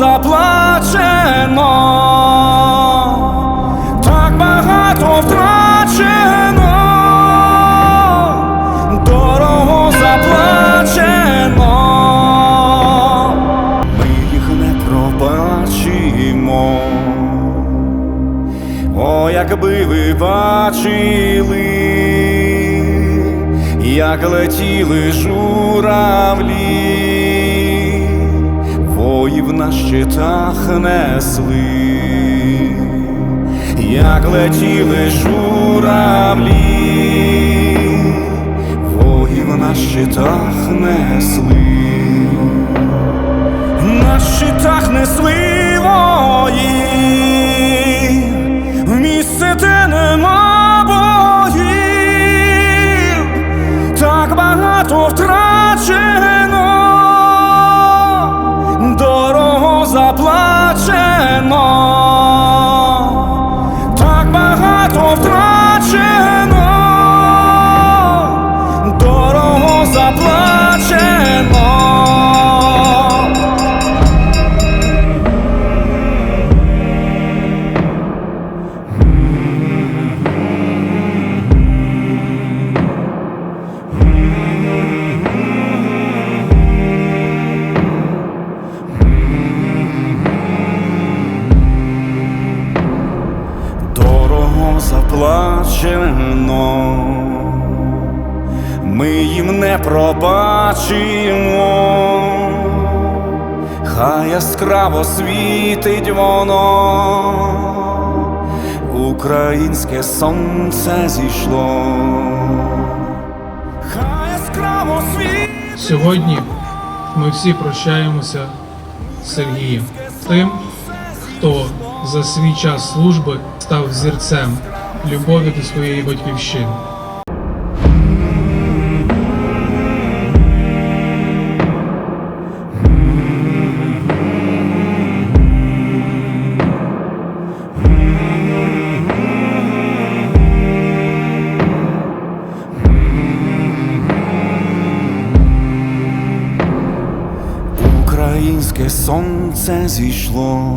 заплачено, так багато втрачено, дорого заплачено. Ми їх не пробачимо. О, якби ви бачили, як летіли журавлі, воїв на щитах несли, як летіли журавлі, воїв на щитах несли на щитах несли вої, в місце, де нема заплачено, так багато втрачено, дорого заплачено. Заплачено, ми їм не пробачимо, хай яскраво світить воно, українське сонце зійшло, хай яскраво світить. Сьогодні ми всі прощаємося з Сергієм, тим, хто за свій час служби став зірцем любові до своєї батьківщини. Українське сонце зійшло,